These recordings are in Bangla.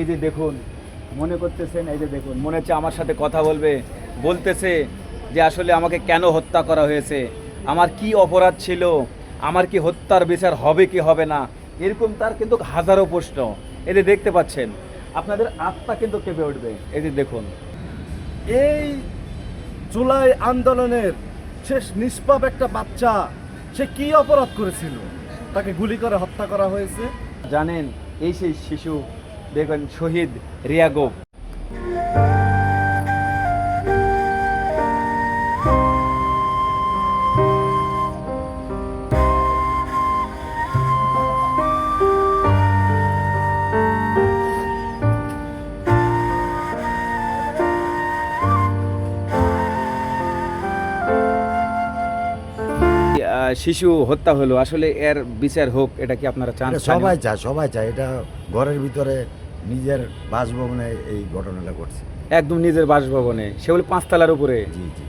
এই যে দেখুন মনে করতেছেন এই যে দেখুন মনে হচ্ছে আমার সাথে কথা বলবে বলতেছে যে আসলে আমাকে কেন হত্যা করা হয়েছে আমার কি অপরাধ ছিল আমার কি হত্যার বিচার হবে কি হবে না এরকম তার কিন্তু হাজারো প্রশ্ন। এই যে দেখতে পাচ্ছেন আপনাদের আত্মা কিন্তু কেঁপে উঠবে। এই যে দেখুন। এই জুলাই আন্দোলনের শেষ নিষ্পাপ একটা বাচ্চা সে কি অপরাধ করেছিল? তাকে গুলি করে হত্যা করা হয়েছে? জানেন এই সেই শিশু দেখবেন শহীদ রিয়াগো। আহ, শিশু হত্যা হলো আসলে এর বিচার হোক এটা কি আপনারা চান? সবাই চায় সবাই চায়। এটা ঘরের ভিতরে নিজের বাসভবনে এই ঘটনাটা ঘটছে। একদম নিজের বাসভবনে। সে বলে পাঁচতলার উপরে। জি জি।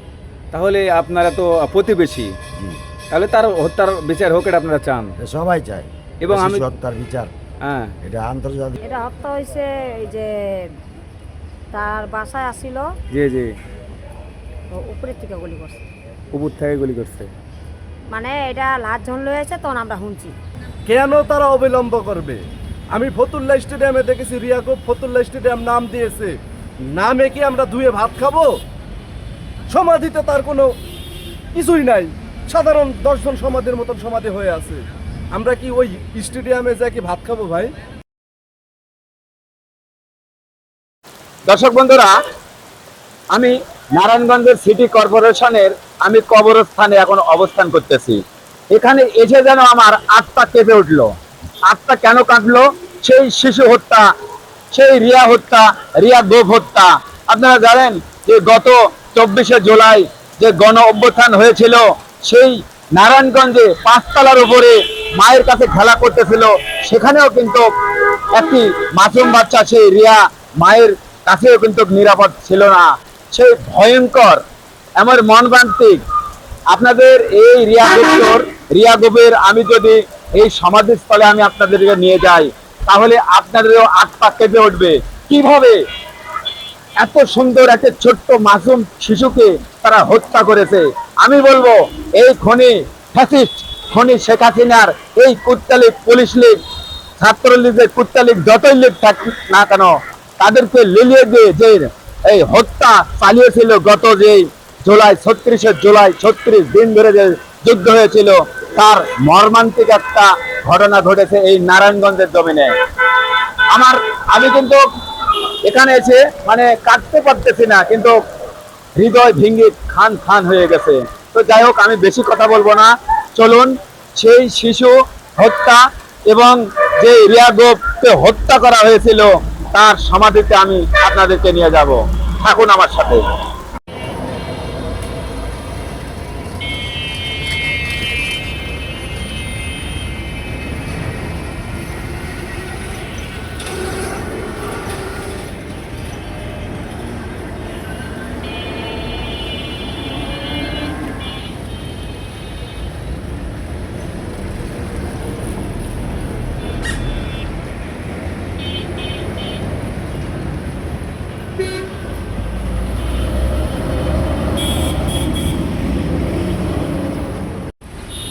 তাহলে আপনারা তো প্রতিবেশী। জি। তাহলে তার হত্যার বিচার হোক এটা আপনারা চান? সবাই চায়। এবং আমি- হত্যার বিচার। হ্যাঁ। এটা আন্তর্জাতিক এটা হত্যা হয়েছে এই যে তার বাসায় আসিল। জি জি। উপরের থেকে গুলি করছে। উপর থেকে গুলি করছে। মানে এটা লাশ ঝন হয়েছে তখন আমরা শুনছি। কেন তারা অবিলম্ব করবে? আমি ফতুল্লা স্টেডিয়ামে দেখেছি রিয়াকুব ফতুল্লা স্টেডিয়াম নাম দিয়েছে। নামে কি আমরা ধুয়ে ভাত খাব? সমাধিতে তার কোনো কিছুই নাই। সাধারণ দশজন সমাধির মতন সমাধি হয়ে আছে। আমরা কি ওই স্টেডিয়ামে যা কি ভাত খাব ভাই? দর্শক বন্ধুরা, আমি নারায়ণগঞ্জের সিটি কর্পোরেশনের আমি কবরস্থানে এখন অবস্থান করতেছি। এখানে এসে যেন আমার আত্মা কেঁপে উঠল। আত্মা কেন কাটলো সেই শিশু হত্যা, সেই রিয়া হত্যা, রিয়া গোপ হত্যা। আপনারা জানেন যে গত চব্বিশে জুলাই যে গণ অভ্যুত্থান হয়েছিল, সেই নারায়ণগঞ্জে পাঁচতলার উপরে মায়ের কাছে খেলা করতেছিল। সেখানেও কিন্তু একটি মাসুম বাচ্চা, সেই রিয়া মায়ের কাছেও কিন্তু নিরাপদ ছিল না। সেই ভয়ঙ্কর, এমন মনবান্তিক আপনাদের এই রিয়া গোপ্তর রিয়া গোবের আমি যদি এই সমাধিস্থলে আমি আপনাদেরকে নিয়ে যাই। তাহলে আপনাদেরও আত্মা কেঁপে উঠবে। কীভাবে? এত সুন্দর একটা ছোট্ট মাসুম শিশুকে তারা হত্যা করেছে। আমি বলব, এই খনি ফ্যাসিস্ট খনি শেখ হাসিনার এই কুত্তালিক পুলিশ লীগ, ছাত্রলীগের কুত্তালিক যতই লীগ থাক না কেন, তাদেরকে লিলিয়ে দিয়ে যে এই হত্যা চালিয়েছিল গত যে জুলাই, ছত্রিশে জুলাই, ছত্রিশ দিন ধরে যে যুদ্ধ হয়েছিল তার মর্মান্তিক একটা ঘটনা ঘটেছে এই নারায়ণগঞ্জের জমিনে। আমার, আমি কিন্তু এখানে এসে মানে কাটতে পারতেছি না, কিন্তু হৃদয় ভেঙে খান খান হয়ে গেছে। তো যাই হোক, আমি বেশি কথা বলব না। চলুন, সেই শিশু হত্যা এবং যে রিয়া গোপকে হত্যা করা হয়েছিল, তার সমাধিতে আমি আপনাদেরকে নিয়ে যাব। থাকুন আমার সাথে।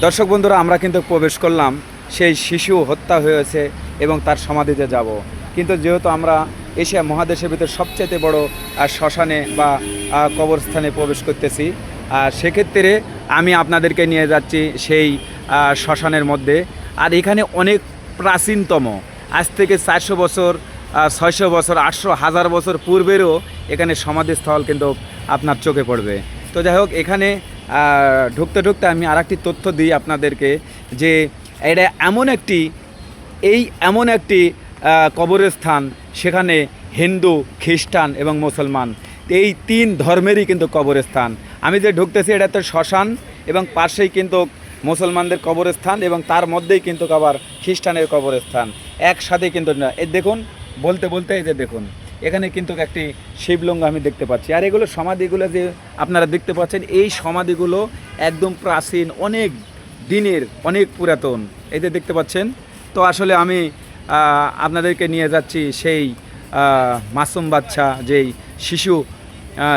দর্শক বন্ধুরা, আমরা কিন্তু প্রবেশ করলাম। সেই শিশু হত্যা হয়েছে এবং তার সমাধিতে যাব। কিন্তু যেহেতু আমরা এশিয়া মহাদেশের ভিতরে সবচেয়ে বড় শ্মশানে বা কবরস্থানে প্রবেশ করতেছি আর সেক্ষেত্রে আমি আপনাদেরকে নিয়ে যাচ্ছি সেই শ্মশানের মধ্যে। আর এখানে অনেক প্রাচীনতম, আজ থেকে চারশো বছর ছয়শো বছর, আটশো হাজার বছর পূর্বেরও এখানে সমাধিস্থল কিন্তু আপনার চোখে পড়বে। তো যাই হোক, এখানে ঢুকতে ঢুকতে আমি আর একটি তথ্য দিই আপনাদেরকে যে এটা এমন একটি, এই এমন একটি কবরস্থান সেখানে হিন্দু, খ্রিস্টান এবং মুসলমান, এই তিন ধর্মেরই কিন্তু কবরস্থান। আমি যে ঢুকতেছি এটা তো শ্মশান এবং পাশেই কিন্তু মুসলমানদের কবরস্থান এবং তার মধ্যেই কিন্তু আবার খ্রিস্টানের কবরস্থান। একসাথে কিন্তু না। এই দেখুন, বলতে বলতে এই যে দেখুন এখানে কিন্তু একটি শিবলিঙ্গ আমি দেখতে পাচ্ছি। আর এগুলো সমাধিগুলো যে আপনারা দেখতে পাচ্ছেন, এই সমাধিগুলো একদম প্রাচীন, অনেক দিনের, অনেক পুরাতন। এই যে দেখতে পাচ্ছেন, তো আসলে আমি আপনাদেরকে নিয়ে যাচ্ছি সেই মাসুম বাচ্চা যেই শিশু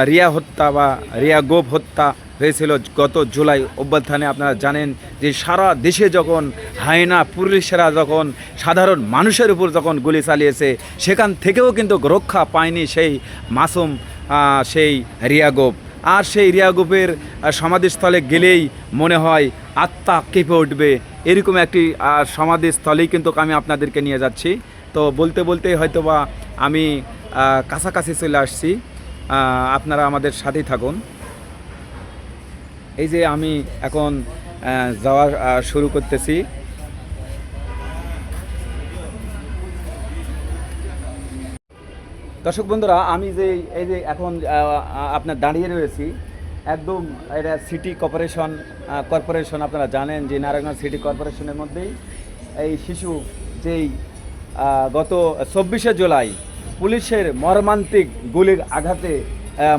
রিয়া হত্যা বা রিয়া গোপ হত্যা হয়েছিল গত জুলাই অভ্যুত্থানে। আপনারা জানেন যে সারা দেশে যখন হায়না পুলিশেরা যখন সাধারণ মানুষের উপর যখন গুলি চালিয়েছে সেখান থেকেও কিন্তু রক্ষা পায়নি সেই মাসুম সেই রিয়া গোপ। আর সেই রিয়া গোপের আহ, সমাধিস্থলে গেলেই মনে হয় আত্মা কেঁপে উঠবে। এরকম একটি সমাধিস্থলেই কিন্তু আমি আপনাদেরকে নিয়ে যাচ্ছি। তো বলতে বলতে হয়তোবা আমি কাছাকাছি চলে আসছি। আপনারা আমাদের সাথেই থাকুন। এই যে আমি এখন যাওয়া শুরু করতেছি। দর্শক বন্ধুরা, আমি যে, এই যে এখন আপনার দাঁড়িয়ে রয়েছি, একদম এটা সিটি কর্পোরেশন কর্পোরেশন আপনারা জানেন যে নারায়ণগঞ্জ সিটি কর্পোরেশনের মধ্যেই এই শিশু যেই গত চব্বিশে জুলাই পুলিশের মর্মান্তিক গুলির আঘাতে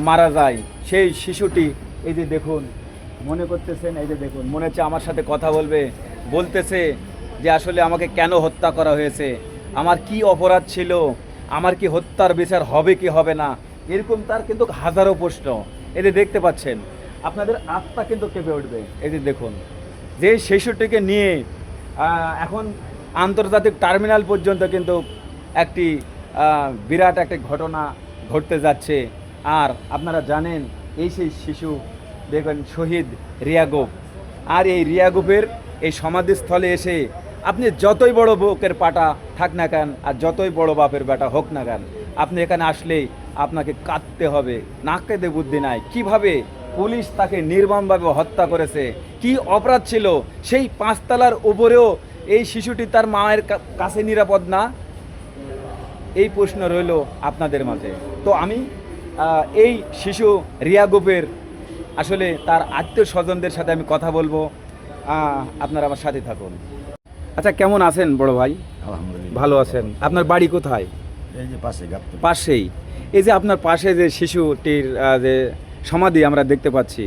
মারা যায়, সেই শিশুটি, এই যে দেখুন মনে করতেছেন? এই যে দেখুন, মনে হচ্ছে আমার সাথে কথা বলবে, বলতেছে যে আসলে আমাকে কেন হত্যা করা হয়েছে? আমার কি অপরাধ ছিল? আমার কি হত্যার বিচার হবে কি হবে না? এরকম তার কিন্তু হাজারো প্রশ্ন। যে দেখতে পাচ্ছেন, আপনাদের আত্মা কিন্তু কেঁপে উঠবে। যে দেখুন, যে শিশুটিকে নিয়ে এখন আন্তর্জাতিক টার্মিনাল পর্যন্ত কিন্তু একটি বিরাট একটি ঘটনা ঘটতে যাচ্ছে। আর আপনারা জানেন, এই সেই শিশু দেখবেন শহীদ রিয়াগোপ আর এই রিয়াগোপের এই সমাধিস্থলে এসে আপনি যতই বড় বুকের পাটা থাক না কেন, আর যতই বড় বাপের বেটা হোক না কেন, আপনি এখানে আসলেই আপনাকে কাঁদতে হবে না কেঁদে বুদ্ধি নাই। কীভাবে পুলিশ তাকে নির্মমভাবে হত্যা করেছে, কি অপরাধ ছিল, সেই পাঁচতলার উপরেও এই শিশুটি তার মায়ের কাছে নিরাপদ না? এই প্রশ্ন রইল আপনাদের মাঝে। তো আমি এই শিশু রিয়া গোপের আসলে তার আত্মীয় স্বজনদের সাথে আমি কথা বলব। আপনারা আমার সাথে থাকুন। আচ্ছা কেমন আছেন বড় ভাই? আলহামদুলিল্লাহ। ভালো আছেন। আপনার বাড়ি কোথায়? এই যে পাশে পাশেই। এই যে আপনার পাশে যে শিশুটির যে সমাধি আমরা দেখতে পাচ্ছি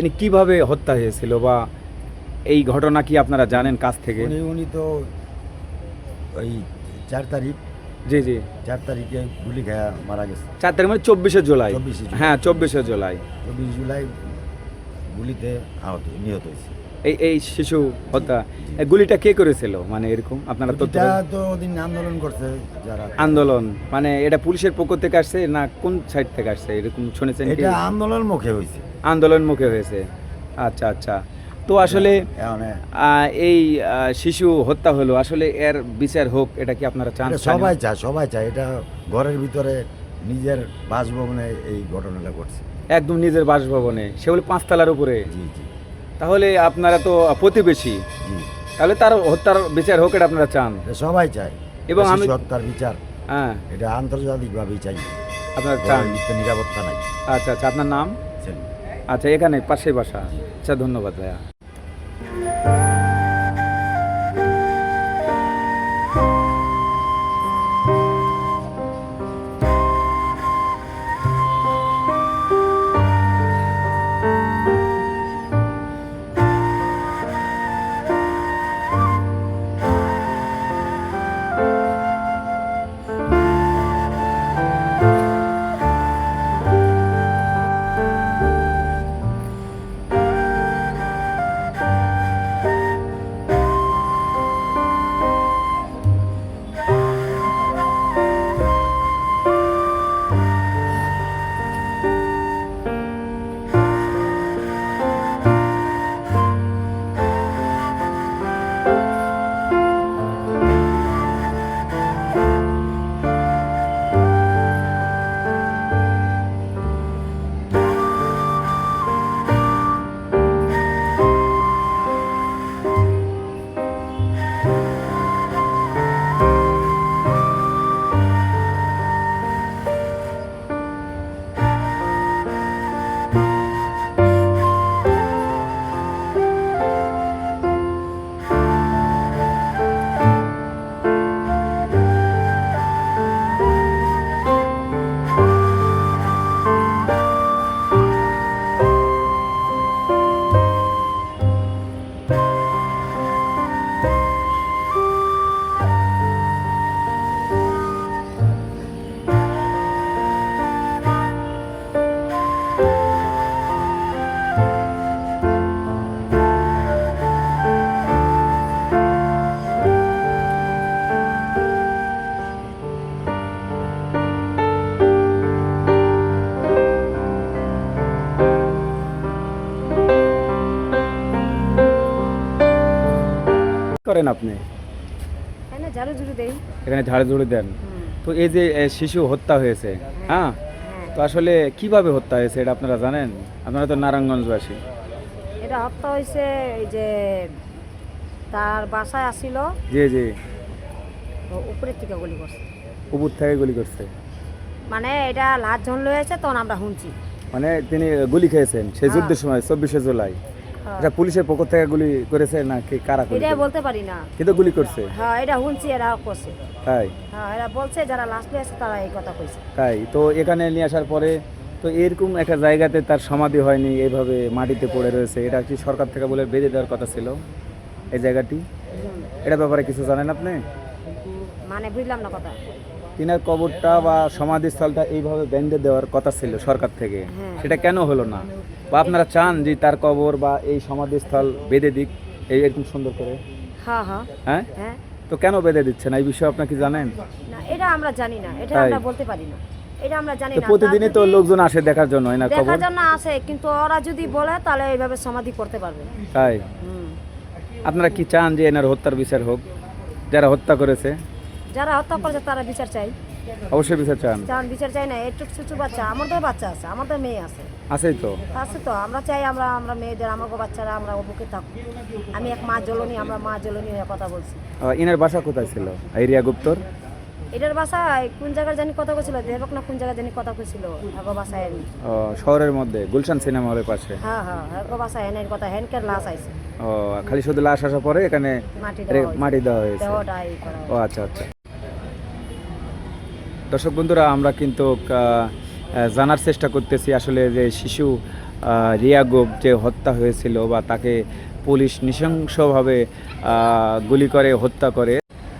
ইনি কীভাবে হত্যা হয়েছিল বা এই ঘটনা কি আপনারা জানেন কাছ থেকে? উনি তো ওই চার তারিখ জি জি। চার তারিখে গুলি খেয়ে মারা গেছে। চার তারিখ মানে চব্বিশে জুলাই। 24শে হ্যাঁ চব্বিশে জুলাই। চব্বিশ জুলাই গুলিতে আহত নিহত হয়েছে। এই এই শিশু হত্যা গুলিটা কে করেছিল? মানে এরকম আপনারা তো ওদিন আন্দোলন করছে যারা। আন্দোলন মানে এটা পুলিশের পক্ষ থেকে আসছে না কোন সাইড থেকে আসছে? এরকম শুনেছেন এটা আন্দোলন মুখে হয়েছে। আন্দোলন মুখে হয়েছে। আচ্ছা আচ্ছা। তো আসলে এই শিশু হত্যা হলো আসলে এর বিচার হোক এটা কি আপনারা চান? সবাই চায় সবাই চায়। এটা ঘরের ভিতরে নিজের বাসভবনে এই ঘটনাটা ঘটছে। একদম নিজের বাসভবনে সেগুলো পাঁচতলার উপরে। জি জি। তাহলে আপনারা তো প্রতিবেশী। জি। তাহলে তার হত্যার বিচার হোক এটা আপনারা চান? সবাই চায়। এবং আমি- হত্যার বিচার। হ্যাঁ। এটা আন্তর্জাতিকভাবেই চাই। আপনারা চান। নিরাপত্তা নাই। আচ্ছা আচ্ছা আপনার নাম? আচ্ছা এখানে পাশেই বাসা। আচ্ছা ধন্যবাদ ভাইয়া। করেন আপনি? এখানে ঝাড়ু ঝুড়ু দেই। এখানে ঝাড় ঝুড়ি দেন। তো এই যে শিশু হত্যা হয়েছে হ্যাঁ হ্যাঁ? তো আসলে কীভাবে হত্যা হয়েছে এটা আপনারা জানেন? আপনারা তো নারায়ণগঞ্জবাসী। এটা হত্যা হয়েছে এই যে তার বাসায় আসিল। জি জি। উপরের থেকে গুলি করছে। উপর থেকে গুলি করছে। মানে এটা লাশ ঝন লয়েছে তখন আমরা শুনছি। মানে তিনি গুলি খেয়েছেন সেই হ্যাঁ। যুদ্ধের সময় চব্বিশে জুলাই। হ্যাঁ। এটা পুলিশের পক্ষ থেকে গুলি করেছে না কি কারা গুলি এটা বলতে পারি না। কিন্তু গুলি করছে? হ্যাঁ এটা শুনছি এরা করছে। তাই? হ্যাঁ এরা বলছে যারা লাশ লয়েছে তারা এই কথা কইছে। তাই? তো এখানে নিয়ে আসার পরে তো এরকম একটা জায়গাতে তার সমাধি হয়নি এইভাবে মাটিতে পড়ে রয়েছে। এটা কি সরকার থেকে বলে বেঁধে দেওয়ার কথা ছিল এই জায়গাটি? এটা ব্যাপারে কিছু জানেন আপনি? মানে বুঝলাম না কথা। তিনার কবরটা বা সমাধিস্থলটা এইভাবে বেঁধে দেওয়ার কথা ছিল সরকার থেকে। হ্যাঁ। সেটা কেন হলো না? বা আপনারা চান যে তার কবর বা এই সমাধিস্থল বেঁধে দিক এই এরকম সুন্দর করে? হ্যাঁ? হ্যাঁ। তো কেন বেঁধে দিচ্ছেন এই বিষয়ে আপনি কি জানেন? না এটা আমরা জানি না। এটা আমরা বলতে পারি না। এটা আমরা জানি না। প্রতিদিনই তো লোকজন আসে দেখার জন্য কবর দেখার জন্য আসে কিন্তু ওরা যদি বলে তাহলে এইভাবে সমাধি করতে পারবে। তাই। আপনারা কি চান যে এনার হত্যার বিচার হোক? যারা হত্যা করেছে? যারা হত্যা করেছে তারা বিচার চাই। অবশ্যই বিচার চান। কারণ বিচার চাই না একটু ছোট বাচ্চা আমাদের বাচ্চা আছে আমাদের মেয়ে আছে। আছেই তো। আছে তো আমরা চাই আমরা আমরা মেয়েদের আমাকে বাচ্চারা আমরা বুকে থাকুক। আমি এক মা জ্বলনি আমরা মা জ্বলনি হয়ে কথা বলছি। ইনার বাসা কোথায় ছিল? এরিয়া গুপ্তর? এটার বাসায় কোন জায়গায় জানি কথা কইছিল দেবক না কোন জায়গায় জানি কথা কইছিল এগো বাসায় এনে। আহ, শহরের মধ্যে গুলশান সিনেমা হলের পাশে। হ্যাঁ হ্যাঁ এগো বাসায় এনে কথা হ্যানকের লাশ আইছে। ও খালি শুধু লাশ আসার পরে এখানে মাটি দেওয়া হয়েছে। ও আচ্ছা আচ্ছা। দর্শক বন্ধুরা আমরা কিন্তু জানার চেষ্টা করতেছি আসলে যে শিশু আহ, রিয়া গোপ যে হত্যা হয়েছিল বা তাকে পুলিশ নৃশংসভাবে গুলি করে হত্যা করে।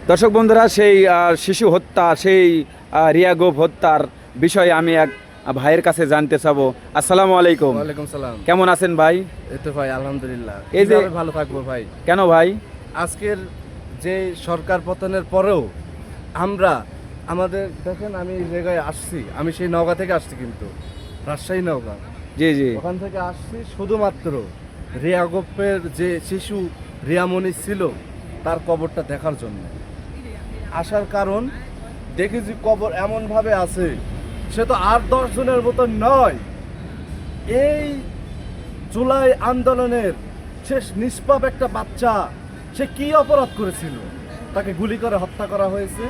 দর্শক বন্ধুরা সেই শিশু হত্যা সেই আহ, রিয়া গোপ হত্যার বিষয়ে আমি এক ভাইয়ের কাছে জানতে চাবো। আসসালামু আলাইকুম। ওয়ালাইকুম সালাম। কেমন আছেন ভাই? এই তো ভাই আলহামদুলিল্লাহ। এই যে- ভালো থাকব ভাই? কেন ভাই? আজকের যে সরকার পতনের পরেও আমরা আমাদের দেখেন আমি এই জায়গায় আসছি আমি সেই নওগাঁ থেকে আসছি কিন্তু রাজশাহী নওগাঁ। জি জি। ওখান থেকে আসছি শুধুমাত্র রিয়া গোপের যে শিশু রিয়ামণি ছিল তার কবরটা দেখার জন্য। আসার কারণ দেখি যে কবর এমনভাবে আছে সে তো আট দশ জনের মতো নয়। এই জুলাই আন্দোলনের শেষ নিষ্পাপ একটা বাচ্চা সে কি অপরাধ করেছিল? তাকে গুলি করে হত্যা করা হয়েছে।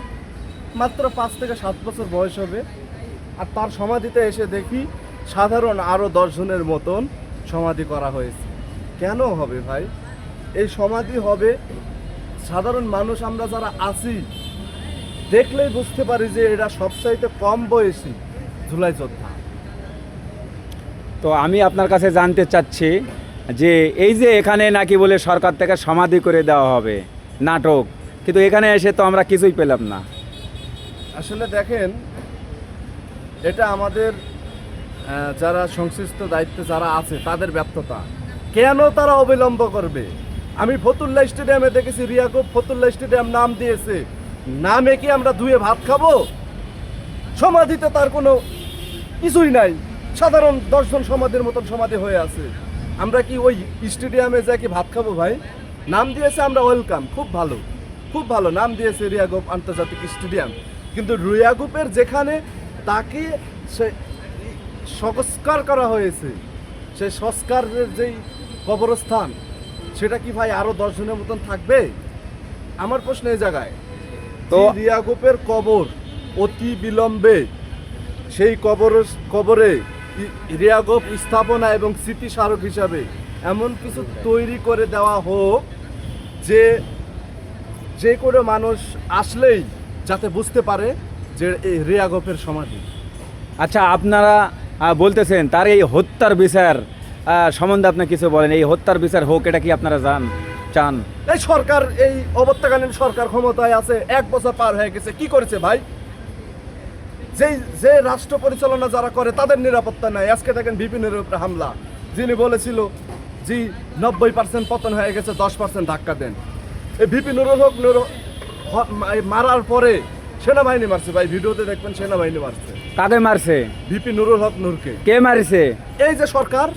মাত্র পাঁচ থেকে সাত বছর বয়স হবে। আর তার সমাধিতে এসে দেখি সাধারণ আরও দশজনের মতন সমাধি করা হয়েছে। কেন হবে ভাই? এই সমাধি হবে, সাধারণ মানুষ আমরা যারা আছি, দেখলেই বুঝতে পারি যে এরা সবচাইতে কম বয়সী জুলাই যোদ্ধা। তো আমি আপনার কাছে জানতে চাচ্ছি যে এই যে এখানে নাকি বলে সরকার থেকে সমাধি করে দেওয়া হবে, নাটক। কিন্তু এখানে এসে তো আমরা কিছুই পেলাম না। আসলে দেখেন, এটা আমাদের যারা সংশ্লিষ্ট দায়িত্বে যারা আছে, তাদের ব্যর্থতা। কেন তারা অবিলম্ব করবে? আমি ফতুল্লা স্টেডিয়ামে দেখেছি রিয়াকুব ফতুল্লা স্টেডিয়াম নাম দিয়েছে। নামে কি আমরা ধুয়ে ভাত খাব? সমাধিতে তার কোনো কিছুই নাই। সাধারণ দর্শন সমাধির মতন সমাধি হয়ে আছে। আমরা কি ওই স্টেডিয়ামে যাই কি ভাত খাব ভাই? নাম দিয়েছে আমরা ওয়েলকাম, খুব ভালো। খুব ভালো নাম দিয়েছে রিয়াগুপ আন্তর্জাতিক স্টেডিয়াম। কিন্তু রিয়াগুপের যেখানে তাকে সে সংস্কার করা হয়েছে সেই সংস্কারের যেই কবরস্থান সেটা কি ভাই আরও দর্শনের মতন থাকবে? আমার প্রশ্ন এই জায়গায়। তো তো- রিয়াগুপের কবর অতি বিলম্বে সেই কবর কবরে রিয়াগোপ স্থাপনা এবং স্মৃতি স্মারক হিসাবে এমন কিছু তৈরি করে দেওয়া হোক যে যে কোনো মানুষ আসলেই যাতে বুঝতে পারে যে এই রিয়াগোপের সমাধি। আচ্ছা আপনারা বলতেছেন তার এই হত্যার বিচার সম্বন্ধে আপনি কিছু বলেন। এই হত্যার বিচার হোক এটা কি আপনারা জান চান? এই সরকার এই অবত্যাকালীন সরকার ক্ষমতায় আছে এক বছর পার হয়ে গেছে কি করেছে ভাই? যেই যে রাষ্ট্র পরিচালনা যারা করে তাদের নিরাপত্তা নাই। আজকে দেখেন বিপিনের উপরে হামলা। যিনি বলেছিল যে নব্বই পার্সেন্ট পতন হয়ে গেছে দশ পার্সেন্ট ধাক্কা দেন। এই বিপি নুরুল হক মারার পরে সেনাবাহিনী মারছে ভাই ভিডিওতে দেখবেন সেনাবাহিনী মারছে। কাকে মারছে? ভিপি নুরুল হক নূরকে। কে মারছে? এই যে সরকার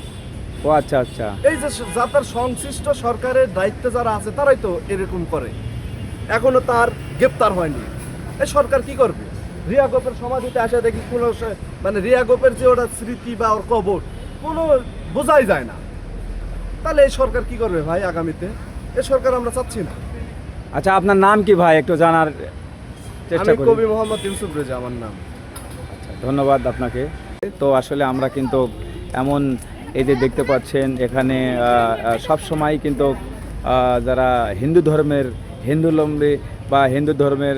ও আচ্ছা আচ্ছা। এই যে যাতার সংশ্লিষ্ট সরকারের দায়িত্বে যারা আছে তারাই তো এরকম করে। এখনও তার গ্রেপ্তার হয়নি। এই সরকার কি করবে? রিয়া গোপের সমাধিতে আসা দেখি কোনো মানে রিয়া গোপের যে ওটা স্মৃতি বা ওর কবর কোনো বোঝাই যায় না। তাহলে এই সরকার কি করবে ভাই আগামীতে? এই সরকার আমরা চাচ্ছি না। আচ্ছা আপনার নাম কি ভাই? একটু জানার চেষ্টা করি। কবি মোহাম্মদ ইউসুফ রেজা আমার নাম। আচ্ছা, ধন্যবাদ আপনাকে। তো আসলে আমরা কিন্তু এমন এই যে দেখতে পাচ্ছেন এখানে সব সময় কিন্তু যারা হিন্দু ধর্মের হিন্দুলম্বী বা হিন্দু ধর্মের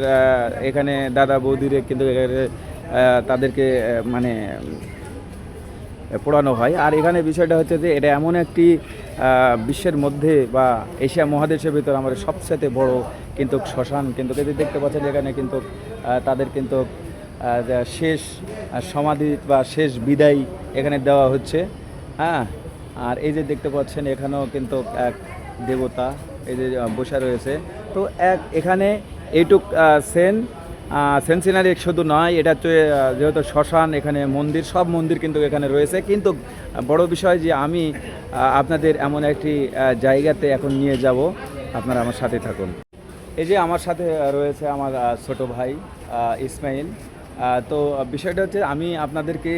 এখানে দাদা বৌদিরে কিন্তু তাদেরকে মানে পোড়ানো হয়। আর এখানে বিষয়টা হচ্ছে যে এটা এমন একটি বিশ্বের মধ্যে বা এশিয়া মহাদেশের ভিতর আমাদের সবচেয়ে বড় কিন্তু শ্মশান, কিন্তু এই যে দেখতে পাচ্ছেন এখানে কিন্তু তাদের কিন্তু শেষ সমাধি বা শেষ বিদায় এখানে দেওয়া হচ্ছে। হ্যাঁ আর এই যে দেখতে পাচ্ছেন এখানেও কিন্তু এক দেবতা এই যে বসে রয়েছে। তো এক এখানে এইটুক সেন সেন্সিনারি শুধু নয়, এটা হচ্ছে যেহেতু শ্মশান, এখানে মন্দির, সব মন্দির কিন্তু এখানে রয়েছে। কিন্তু বড় বিষয় যে আমি আপনাদের এমন একটি জায়গাতে এখন নিয়ে যাব। আপনারা আমার সাথে থাকুন। এই যে আমার সাথে রয়েছে আমার ছোট ভাই ইসমাইল। তো বিষয়টা হচ্ছে, আমি আপনাদেরকে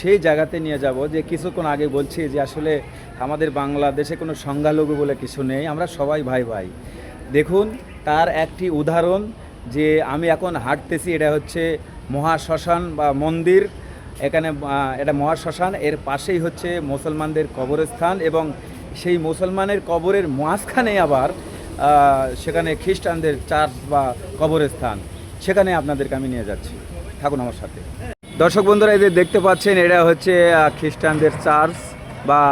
সেই জায়গাতে নিয়ে যাব যে কিছুক্ষণ আগে বলছি যে আসলে আমাদের বাংলাদেশে কোনো সংখ্যালঘু বলে কিছু নেই, আমরা সবাই ভাই ভাই। দেখুন, তার একটি উদাহরণ যে আমি এখন হাঁটতেছি, এটা হচ্ছে মহাশ্মশান বা মন্দির। এখানে এটা মহাশ্মশান, এর পাশেই হচ্ছে মুসলমানদের কবরস্থান এবং সেই মুসলমানের কবরের মাঝখানে আবার সেখানে খ্রিস্টানদের চার্চ বা কবরস্থান। সেখানে আপনাদেরকে আমি নিয়ে যাচ্ছি। থাকুন আমার সাথে। দর্শক বন্ধুরা, এই যে দেখতে পাচ্ছেন, এটা হচ্ছে খ্রিস্টানদের চার্চ বা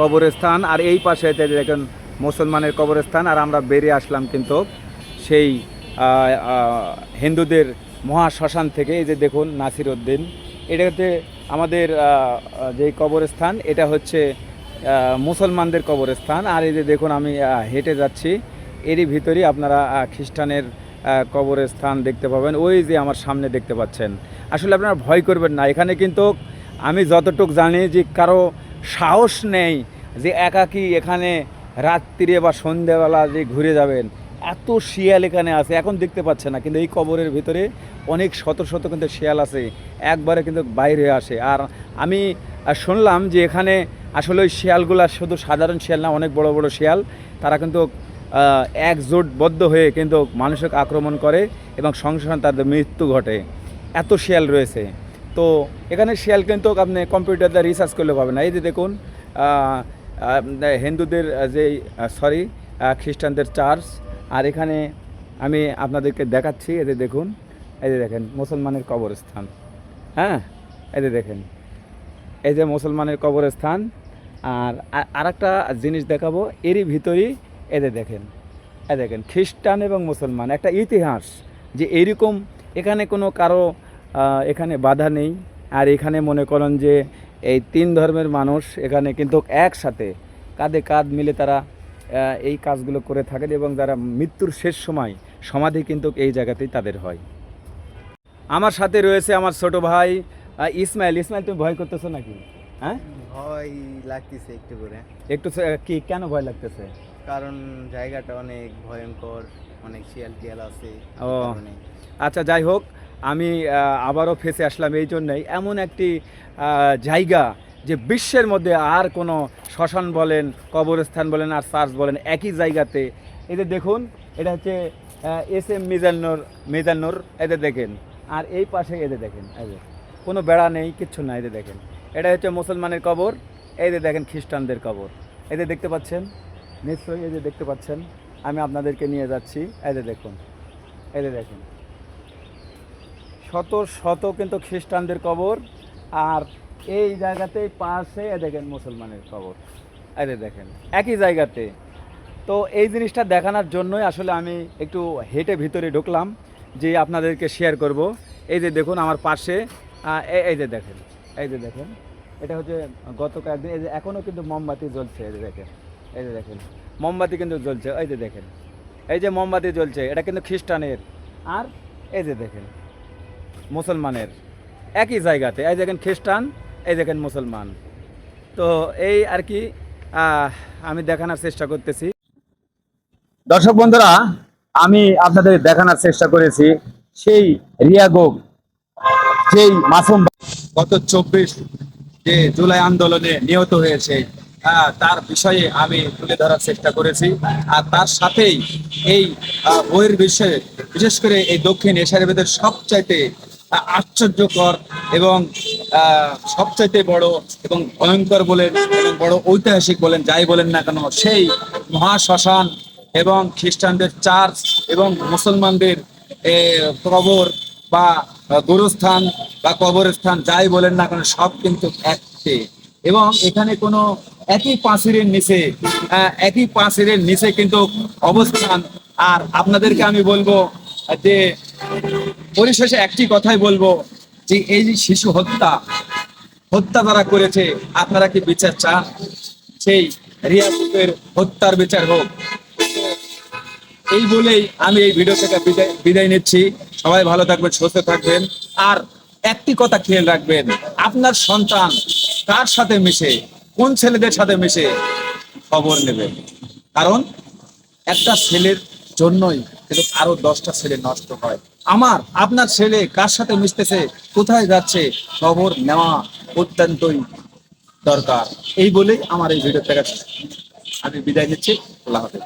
কবরস্থান। আর এই পাশে দেখেন, মুসলমানের কবরস্থান। আর আমরা বেরিয়ে আসলাম কিন্তু সেই হিন্দুদের মহাশ্মশান থেকে এই যে দেখুন নাসির উদ্দিন এটাতে আমাদের যেই কবরস্থান, এটা হচ্ছে মুসলমানদের কবরস্থান। আর এই যে দেখুন আমি হেঁটে যাচ্ছি, এরই ভিতরেই আপনারা খ্রিস্টানের কবরস্থান দেখতে পাবেন। ওই যে আমার সামনে দেখতে পাচ্ছেন। আসলে আপনারা ভয় করবেন না। এখানে কিন্তু আমি যতটুক জানি যে কারও সাহস নেই যে একাকি এখানে রাত্রিরে বা সন্ধ্যেবেলা যে ঘুরে যাবেন। এত শিয়াল এখানে আছে, এখন দেখতে পাচ্ছে না, কিন্তু এই কবরের ভিতরে অনেক শত শত কিন্তু শিয়াল আছে, একবারে কিন্তু বাইরে আসে। আর আমি শুনলাম যে এখানে আসলে ওই শিয়ালগুলা শুধু সাধারণ শিয়াল না, অনেক বড় বড় শিয়াল, তারা কিন্তু একজোটবদ্ধ হয়ে কিন্তু মানুষকে আক্রমণ করে এবং সঙ্গে তাদের মৃত্যু ঘটে। এত শিয়াল রয়েছে। তো এখানে শিয়াল কিন্তু আপনি কম্পিউটারতে রিসার্চ করলে পাবেন না। এই যে দেখুন হিন্দুদের যে সরি খ্রিস্টানদের চার্চ আর এখানে আমি আপনাদেরকে দেখাচ্ছি যে দেখুন যে দেখেন, মুসলমানের কবরস্থান। হ্যাঁ যে দেখেন, এই যে মুসলমানের কবরস্থান। আর আর একটা জিনিস দেখাবো, এরই ভিতরেই এদের দেখেন এ দেখেন, খ্রিস্টান এবং মুসলমান, একটা ইতিহাস যে এইরকম এখানে কোনো কারও এখানে বাধা নেই। আর এখানে মনে করেন যে এই তিন ধর্মের মানুষ এখানে কিন্তু একসাথে কাঁধে কাঁধ মিলে তারা এই কাজগুলো করে থাকেন এবং যারা মৃত্যুর শেষ সময় সমাধি কিন্তু এই জায়গাতেই তাদের হয়। আমার সাথে রয়েছে আমার ছোট ভাই ইসমাইল। ইসমাইল তুমি ভয় করতেছো নাকি? হ্যাঁ? ভয় লাগতেছে একটু করে। একটু কি কেন ভয় লাগতেছে? কারণ জায়গাটা অনেক ভয়ঙ্কর অনেক শিয়াল টিয়াল আছে ও। আচ্ছা যাই হোক আমি আবারও ফেসে আসলাম এই জন্যই। এমন একটি জায়গা যে বিশ্বের মধ্যে আর কোনো শ্মশান বলেন, কবরস্থান বলেন আর চার্চ বলেন, একই জায়গাতে যে দেখুন, এটা হচ্ছে এস এম মিজান্নর মিজান্নর এদের দেখেন, আর এই পাশে এদের দেখেন এদের কোনো বেড়া নেই, কিচ্ছু না এদের দেখেন। এটা হচ্ছে মুসলমানের কবর এদের দেখেন খ্রিস্টানদের কবর। এদের দেখতে পাচ্ছেন? নিশ্চয়ই এদের দেখতে পাচ্ছেন? আমি আপনাদেরকে নিয়ে যাচ্ছি এদের দেখুন এদের দেখেন। শত শত কিন্তু খ্রিস্টানদের কবর, আর এই জায়গাতে পাশে দেখেন মুসলমানের কবর আরে দেখেন একই জায়গাতে তো এই জিনিসটা দেখানোর জন্যই আসলে আমি একটু হেঁটে ভিতরে ঢুকলাম যে আপনাদেরকে শেয়ার করব এই যে দেখুন আমার পাশে এই যে দেখেন এই যে দেখেন এটা হচ্ছে গত কয়েকদিন এই যে এখনও কিন্তু মোমবাতি জ্বলছে এই যে দেখেন এই যে দেখেন মোমবাতি কিন্তু জ্বলছে এই যে দেখেন এই যে মোমবাতি জ্বলছে এটা কিন্তু খ্রিস্টানের আর এই যে দেখেন মুসলমানের একই জায়গাতে এই দেখেন খ্রিস্টান এই দেখেন মুসলমান। তো এই আর কি আমি দেখানোর চেষ্টা করতেছি। দর্শক বন্ধুরা, আমি আপনাদের দেখানোর চেষ্টা করেছি সেই রিয়া গোপ সেই মাসুম গত চব্বিশ যে জুলাই আন্দোলনে নিহত হয়েছে তার বিষয়ে আমি তুলে ধরার চেষ্টা করেছি। আর তার সাথেই এই বইয়ের বিষয়ে বিশেষ করে এই দক্ষিণ এশিয়ার ভেতর সবচাইতে আশ্চর্যকর এবং সবচাইতে বড় এবং ভয়ঙ্কর বলেন এবং বড় ঐতিহাসিক বলেন, যাই বলেন না কেন, সেই মহাশ্মশান এবং খ্রিস্টানদের চার্চ এবং মুসলমানদের কবর বা গুরুস্থান বা কবরস্থান, যাই বলেন না কেন, সব কিন্তু একটি। এবং এখানে কোনো একই পাঁচিরের নিচে একই পাঁচিরের নিচে কিন্তু অবস্থান। আর আপনাদেরকে আমি বলব যে পরিশেষে একটি কথাই বলব যে এই শিশু হত্যা হত্যা যারা করেছে, আপনারা কি বিচার চান? সেই রিয়াপুরের হত্যার বিচার হোক। এই বলেই আমি এই ভিডিও থেকে বিদায় বিদায় নিচ্ছি। সবাই ভালো থাকবেন, সুস্থ থাকবেন। আর একটি কথা খেয়াল রাখবেন, আপনার সন্তান কার সাথে মিশে, কোন ছেলেদের সাথে মিশে, খবর নেবেন। কারণ একটা ছেলের জন্যই কিন্তু আরও দশটা ছেলে নষ্ট হয়। আমার, আপনার ছেলে কার সাথে মিশতেছে? কোথায় যাচ্ছে? খবর নেওয়া অত্যন্তই দরকার। এই বলেই আমার এই ভিডিও থেকে আমি বিদায় নিচ্ছি। আল্লাহ হাফেজ।